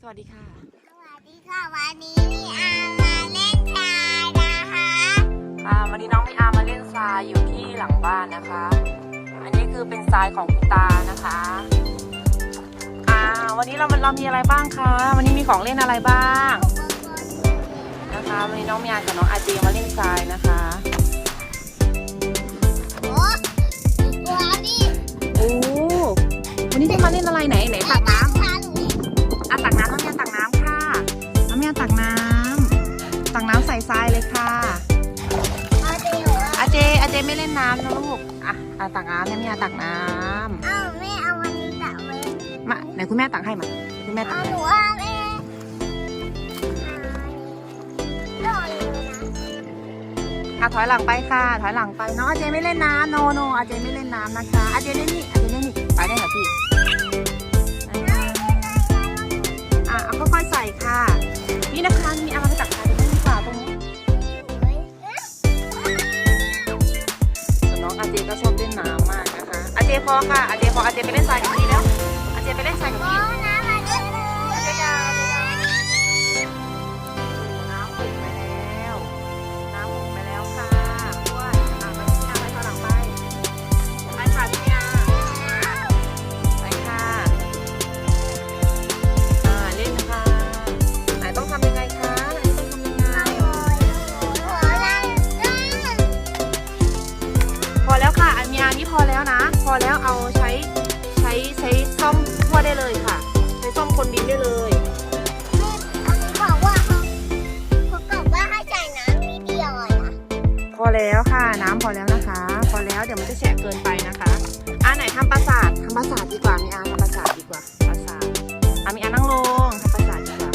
สวัสดีค่ะ สวัสดีค่ะ วันนี้มีอามาเล่นทรายนะคะอ่าวันนี้น้องมีอามาเล่นทรายอยู่ที่หลังบ้านนะคะ อันนี้คือเป็นทรายของคุณตานะคะอ่าวันนี้เราเรามีอะไรบ้างคะ วันนี้มีของเล่นอะไรบ้างนะคะ วันนี้น้องมีอากับน้องอาเจมาเล่นทรายนะคะโอ้ตัวนี่โอ้วันนี้จะมาเล่นอะไรไหนไหนตัก จอาเจไม่เล่นน้ำนะลูก อะอะตักน้ำเนี่ยมีอาตักน้ำเอ้าแม่เอาวันนี้ตักไว้มาไหนคุณแม่ตักให้มาคุณแม่ตัเอากหนูเอาแม่รออยู่นะอะถอยหลังไปค่ะ ถอยหลังไปเนาะอาเจไม่เล่นน้ำโนโนอาเจไม่เล่นน้ำนะคะอาเจเล่นนี่อาเจเล่นนี่ไปได้เหรอพี่ อะอะเอาค่อยๆใส่ค่ะนี่นะคะ นะคะอาเจพอค่ะอาเจพออาเจไปเล่นทรายกับพี่แล้ ได้เลยค่ะใช้ซ่อมคนดินได้เลยอันนี้บอกว่าเขาเขาบอกว่าให้ใส่น้ำนิดเดียวอะนะพอแล้วค่ะ น้ำพอแล้วนะคะ พอแล้วเดี๋ยวมันจะแฉะเกินไปนะคะอ่าไหนทำปราสาททำปราสาทดีกว่ามีอาทำปราสาทดีกว่าปราสาทอะมีอานั่งลงทำปราสาทดีกว่า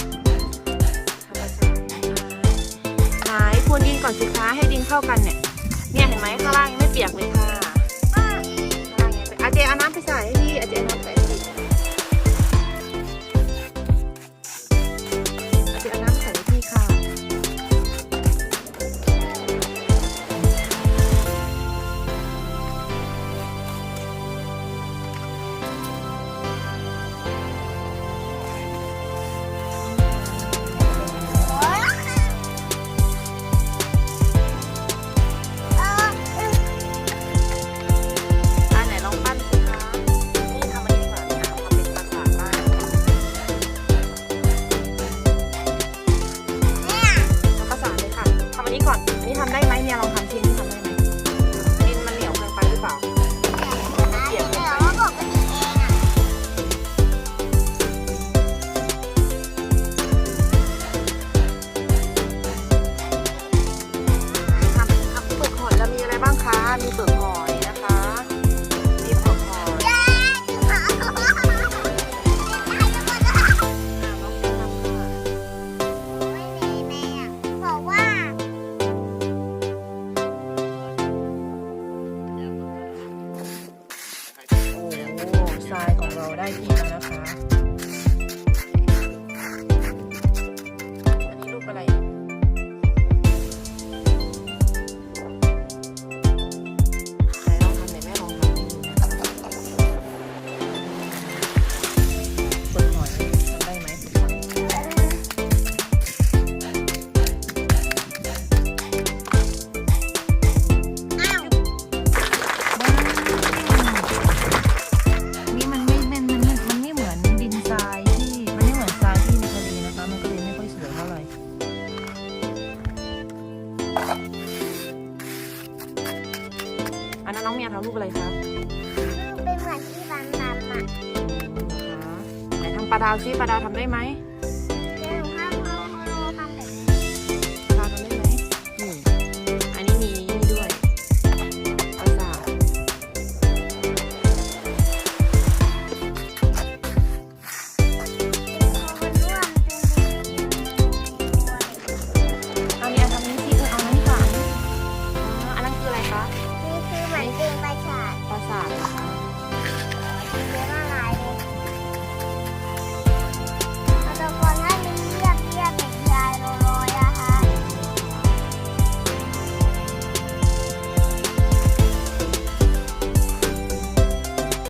ทำปราสาทนะคะไหนพรวนดินก่อนสิคะให้ดินเข้ากันเนี่ยเนี่ยเห็นไหมข้างล่างยังไม่เปียกเลยค่ะ มีเปลือกหอยน รูปอะไรคะเป็นเหมือนที่บันบันอะไหนทำปลาดาวซิปลาดาวทำได้ไหมไ